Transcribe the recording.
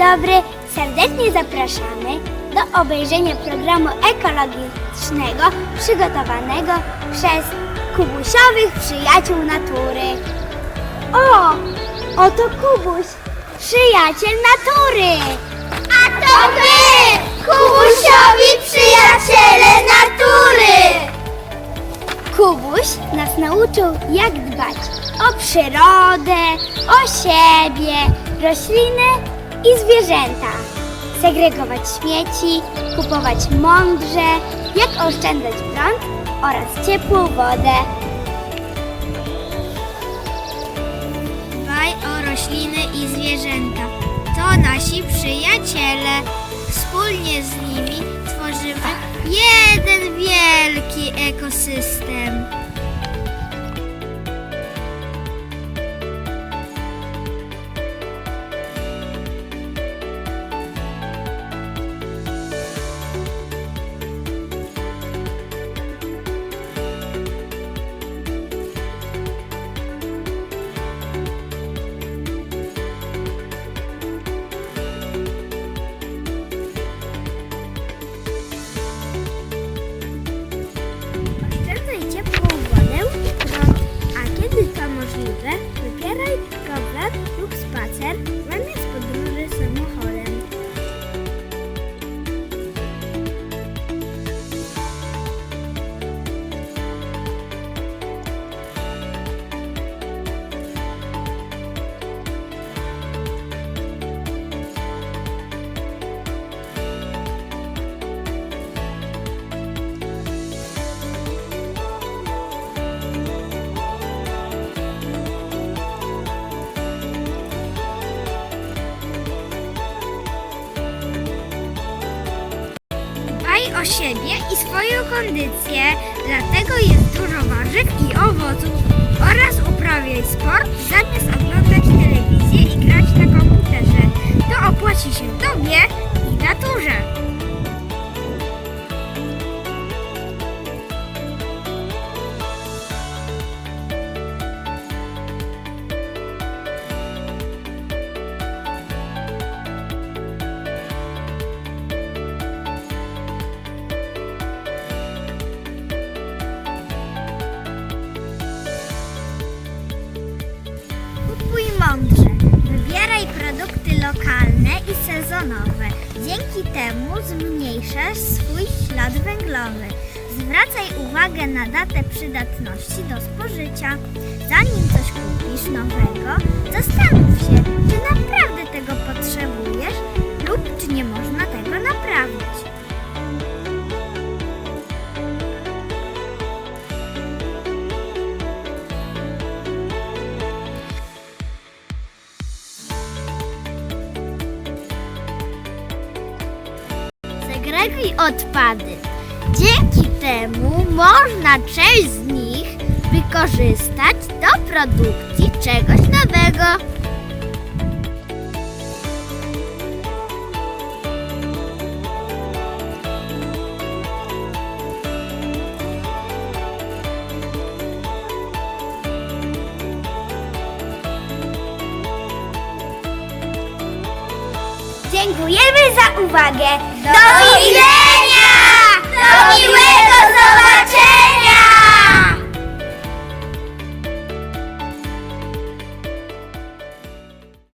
dobry, serdecznie zapraszamy do obejrzenia programu ekologicznego przygotowanego przez Kubusiowych Przyjaciół Natury. O, oto Kubuś, przyjaciel natury. A to my, Kubusiowi Przyjaciele Natury. Kubuś nas nauczył, jak dbać o przyrodę, o siebie, rośliny i zwierzęta. Segregować śmieci, kupować mądrze, jak oszczędzać prąd oraz ciepłą wodę. Dbaj o rośliny i zwierzęta. To nasi przyjaciele. Wspólnie z nimi siebie i swoją kondycję, dlatego jest dużo warzyw i owoców oraz uprawiaj sport zamiast Dzięki temu zmniejszasz swój ślad węglowy. Zwracaj uwagę na datę przydatności do spożycia. Zanim coś kupisz nowego, zastanów się, Segreguj odpady. Dzięki temu można część z nich wykorzystać do produkcji czegoś nowego. Dziękujemy za uwagę. Do widzenia! Do miłego zobaczenia!